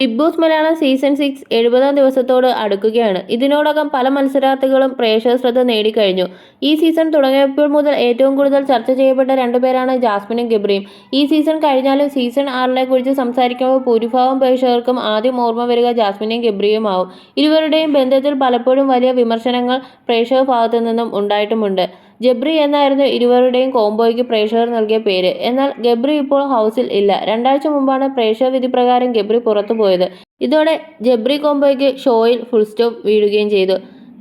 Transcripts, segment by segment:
Bigg Boss Malayalam season six എഴുപതാം ദിവസത്തോട് അടുക്കുകയാണ്. ഇതിനോടകം പല മത്സരാർത്ഥികളും പ്രേക്ഷക ശ്രദ്ധ നേടിക്കഴിഞ്ഞു. ഈ സീസൺ തുടങ്ങിയപ്പോൾ മുതൽ ഏറ്റവും കൂടുതൽ ചർച്ച ചെയ്യപ്പെട്ട രണ്ടുപേരാണ് ജാസ്മിനും ഗബ്രിയും. ഈ സീസൺ കഴിഞ്ഞാലും സീസൺ ആറിനെ കുറിച്ച് സംസാരിക്കുമ്പോൾ ഭൂരിഭാഗം പ്രേക്ഷകർക്കും ആദ്യം ഓർമ്മ വരിക ജാസ്മിനെയും ഗബ്രിയും ആവും ഇരുവരുടെയും ബന്ധത്തിൽ പലപ്പോഴും വലിയ വിമർശനങ്ങൾ പ്രേക്ഷക ഭാഗത്തു നിന്നും ഉണ്ടായിട്ടുമുണ്ട്. ജബ്രി എന്നായിരുന്നു ഇരുവരുടെയും കോംബോയ്ക്ക് പ്രേക്ഷകർ നൽകിയ പേര്. എന്നാൽ ഗബ്രി ഇപ്പോൾ ഹൗസിൽ ഇല്ല. രണ്ടാഴ്ച മുമ്പാണ് പ്രേക്ഷക വിധി പ്രകാരം ഗബ്രി പുറത്തുപോയത്. ഇതോടെ ജബ്രി കോംബോയ്ക്ക് ഷോയിൽ ഫുൾ സ്റ്റോപ്പ് വീഴുകയും ചെയ്തു.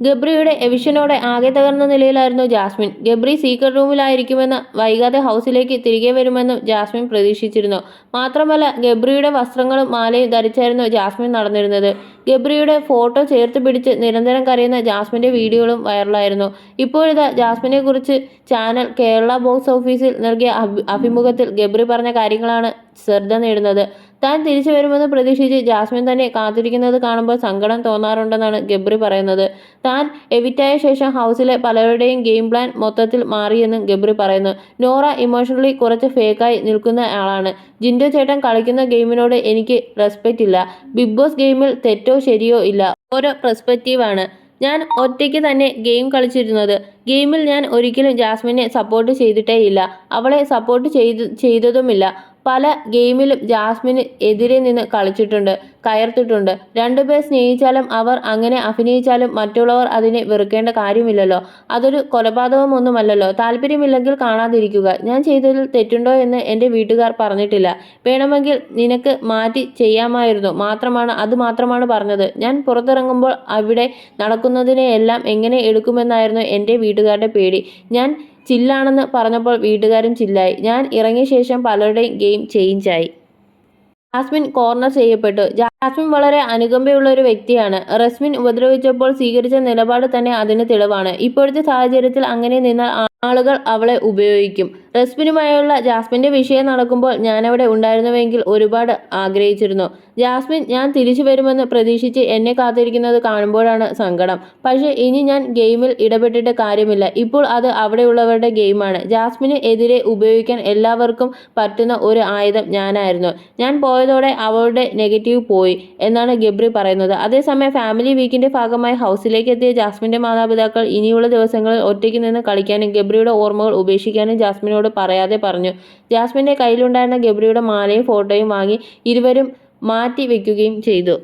ഗബ്രിയുടെ എവിഷനോടെ ആകെ തകർന്ന നിലയിലായിരുന്നു ജാസ്മിൻ. ഗബ്രി സീക്രട്ട് റൂമിലായിരിക്കുമെന്ന് വൈകാതെ ഹൗസിലേക്ക് തിരികെ വരുമെന്നും ജാസ്മിൻ പ്രതീക്ഷിച്ചിരുന്നു. മാത്രമല്ല ഗബ്രിയുടെ വസ്ത്രങ്ങളും മാലയും ധരിച്ചായിരുന്നു ജാസ്മിൻ നടന്നിരുന്നത്. ഗബ്രിയുടെ ഫോട്ടോ ചേർത്ത് പിടിച്ച് നിരന്തരം കരയുന്ന ജാസ്മിന്റെ വീഡിയോകളും വൈറലായിരുന്നു. ഇപ്പോഴിതാ ജാസ്മിനെ കുറിച്ച് ചാനൽ കേരള ബോക്സ് ഓഫീസിൽ നൽകിയ അഭിമുഖത്തിൽ ഗബ്രി പറഞ്ഞ കാര്യങ്ങളാണ് ശ്രദ്ധ നേടുന്നത്. താൻ തിരിച്ചു വരുമെന്ന് പ്രതീക്ഷിച്ച് ജാസ്മിൻ തന്നെ കാത്തിരിക്കുന്നത് കാണുമ്പോൾ സങ്കടം തോന്നാറുണ്ടെന്നാണ് ഗബ്രി പറയുന്നത്. താൻ എവിറ്റായ ശേഷം ഹൗസിലെ പലരുടെയും ഗെയിം പ്ലാൻ മൊത്തത്തിൽ മാറിയെന്നും ഗബ്രി പറയുന്നു. നോറ ഇമോഷണലി കുറച്ച് ഫേക്കായി നിൽക്കുന്ന ആളാണ്. ജിൻഡോ ചേട്ടൻ കളിക്കുന്ന ഗെയിമിനോട് എനിക്ക് റെസ്പെക്റ്റ് ഇല്ല. ബിഗ് ബോസ് ഗെയിമിൽ തെറ്റോ ശരിയോ ഇല്ല. ഓരോ പെർസ്പെക്റ്റീവാണ് ഞാൻ ഒറ്റയ്ക്ക് തന്നെ ഗെയിം കളിച്ചിരുന്നത്. ഗെയിമിൽ ഞാൻ ഒരിക്കലും ജാസ്മിനെ സപ്പോർട്ട് ചെയ്തിട്ടേ ഇല്ല അവളെ സപ്പോർട്ട് ചെയ്ത് ചെയ്തതുമില്ല. പല ഗെയിമിലും ജാസ്മിന് എതിരെ നിന്ന് കളിച്ചിട്ടുണ്ട് കയർത്തിട്ടുണ്ട്. രണ്ടുപേർ സ്നേഹിച്ചാലും അവർ അങ്ങനെ അഭിനയിച്ചാലും മറ്റുള്ളവർ അതിനെ വെറുക്കേണ്ട കാര്യമില്ലല്ലോ. അതൊരു കൊലപാതകമൊന്നുമല്ലല്ലോ. താല്പര്യമില്ലെങ്കിൽ കാണാതിരിക്കുക. ഞാൻ ചെയ്തതിൽ തെറ്റുണ്ടോ എന്ന് എന്റെ വീട്ടുകാർ പറഞ്ഞിട്ടില്ല. വേണമെങ്കിൽ നിനക്ക് മാറ്റി ചെയ്യാമായിരുന്നു. മാത്രമാണ് അത് മാത്രമാണ് പറഞ്ഞത്. ഞാൻ പുറത്തിറങ്ങുമ്പോൾ അവിടെ നടക്കുന്നതിനെയെല്ലാം എങ്ങനെ എടുക്കുമെന്നായിരുന്നു എന്റെ വീട്ടുകാരുടെ പേടി. ഞാൻ ചില്ലാണെന്ന് പറഞ്ഞപ്പോൾ വീട്ടുകാരും ചില്ലായി. ഞാൻ ഇറങ്ങിയ ശേഷം പലരുടെയും ഗെയിം ചേഞ്ചായി. ജാസ്മിൻ കോർണർ ചെയ്യപ്പെട്ടു. ജാസ്മിൻ വളരെ അനുകമ്പയുള്ള ഒരു വ്യക്തിയാണ്. റസ്മിൻ ഉപദ്രവിച്ചപ്പോൾ സ്വീകരിച്ച നിലപാട് തന്നെ അതിന് തെളിവാണ്. ഇപ്പോഴത്തെ സാഹചര്യത്തിൽ അങ്ങനെ നിന്നാൽ ആളുകൾ അവളെ ഉപയോഗിക്കും. റസ്മിനുമായുള്ള ജാസ്മിന്റെ വിഷയം നടക്കുമ്പോൾ ഞാനവിടെ ഉണ്ടായിരുന്നുവെങ്കിൽ ഒരുപാട് ആഗ്രഹിച്ചിരുന്നു. ജാസ്മിൻ ഞാൻ തിരിച്ചു വരുമെന്ന് പ്രതീക്ഷിച്ച് എന്നെ കാത്തിരിക്കുന്നത് കാണുമ്പോഴാണ് സങ്കടം. പക്ഷേ ഇനി ഞാൻ ഗെയിമിൽ ഇടപെട്ടിട്ട് കാര്യമില്ല. ഇപ്പോൾ അത് അവിടെയുള്ളവരുടെ ഗെയിമാണ്. ജാസ്മിന് എതിരെ ഉപയോഗിക്കാൻ എല്ലാവർക്കും പറ്റുന്ന ഒരു ആയുധം ഞാനായിരുന്നു. ഞാൻ പോയതോടെ അവളുടെ നെഗറ്റീവ് പോയി എന്നാണ് ഗബ്രി പറയുന്നത്. അതേസമയം ഫാമിലി വീക്കിന്റെ ഭാഗമായി ഹൗസിലേക്ക് എത്തിയ ജാസ്മിന്റെ മാതാപിതാക്കൾ ഇനിയുള്ള ദിവസങ്ങളിൽ ഒറ്റയ്ക്ക് നിന്ന് കളിക്കാനും ഗബ്രിയുടെ ഓർമ്മകൾ ഉപേക്ഷിക്കാനും ജാസ്മിനോട് പറയാതെ പറഞ്ഞു. ജാസ്മിന്റെ കയ്യിലുണ്ടായിരുന്ന ഗബ്രിയുടെ മാലയും ഫോട്ടോയും വാങ്ങി ഇരുവരും മാറ്റി വെക്കുകയും ചെയ്തു.